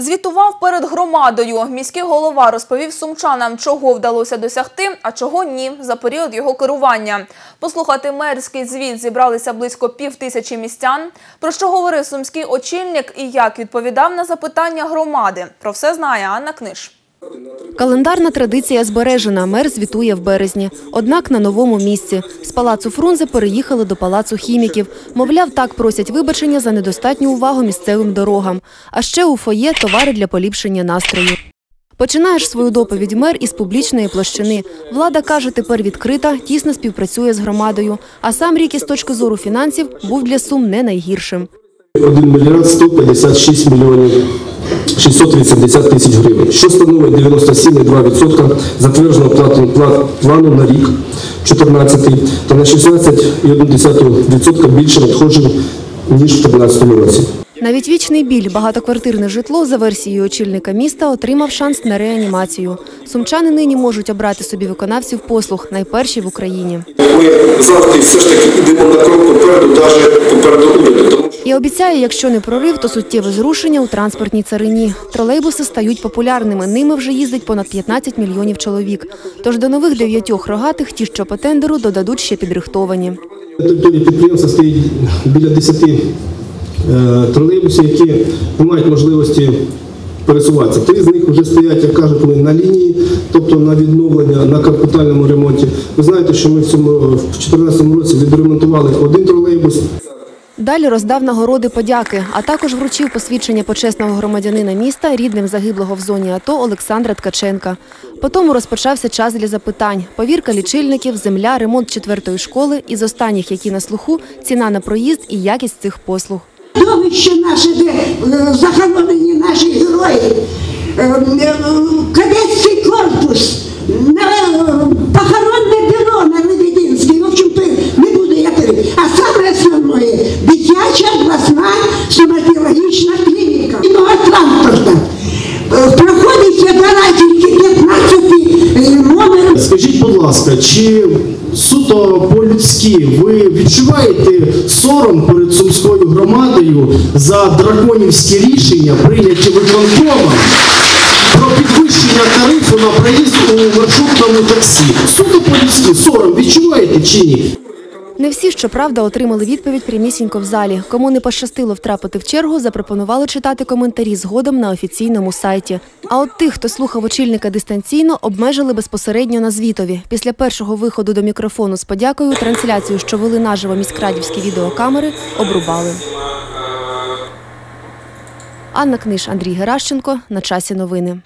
Звітував перед громадою. Міський голова розповів сумчанам, чого вдалося досягти, а чого ні за період його керування. Послухати мерський звіт зібралися близько пів тисячі містян. Про що говорив сумський очільник і як відповідав на запитання громади. Про все знає Анна Книж. Календарна традиція збережена. Мер звітує в березні. Однак на новому місці. З палацу Фрунзе переїхали до палацу хіміків. Мовляв, так просять вибачення за недостатню увагу місцевим дорогам. А ще у фоє товари для поліпшення настрою. Починаєш свою доповідь мер із публічної площини. Влада каже, тепер відкрита, тісно співпрацює з громадою. А сам рік із точки зору фінансів був для Сум не найгіршим. 1 мільярд 156 мільйонів 680 тисяч гривень, що становить 97,2% затвердженого плану на рік 14 та на 16,1% більше надходжень, ніж в 2013 році. Навіть вічний біль, багатоквартирне житло, за версією очільника міста, отримав шанс на реанімацію. Сумчани нині можуть обрати собі виконавців послуг, найперші в Україні. Ми завжди все ж таки йдемо на крок попереду, навіть попереду уряду. Тому що І обіцяє, якщо не прорив, то суттєве зрушення у транспортній царині. Тролейбуси стають популярними. Ними вже їздить понад 15 мільйонів чоловік. Тож до нових дев'ятьох рогатих ті, що по тендеру, додадуть ще підрихтовані. На території підприємства стоїть біля 10 е, тролейбусів, які не мають можливості пересуватися. Три з них вже стоять, як кажуть, ми на лінії, тобто на відновлення, на капітальному ремонті. Ви знаєте, що ми в цьому в 2014 році відремонтували один тролейбус. Далі роздав нагороди подяки, а також вручив посвідчення почесного громадянина міста рідним загиблого в зоні АТО Олександра Ткаченка. Потім розпочався час для запитань. Повірка лічильників, земля, ремонт четвертої школи. Із останніх, які на слуху, ціна на проїзд і якість цих послуг. Довище наше, де е, захоронені наші герої, ласка, чи суто по-людськи ви відчуваєте сором перед сумською громадою за драконівські рішення, прийняті виконкомом про підвищення тарифу на проїзд у маршрутному таксі? Суто по-людськи сором відчуваєте чи ні? Не всі, щоправда, отримали відповідь прямісінько в залі. Кому не пощастило втрапити в чергу, запропонували читати коментарі згодом на офіційному сайті. А от тих, хто слухав очільника дистанційно, обмежили безпосередньо на звітові. Після першого виходу до мікрофону з подякою трансляцію, що вели наживо міськрадівські відеокамери, обрубали. Анна Книж, Андрій Геращенко. На часі новини.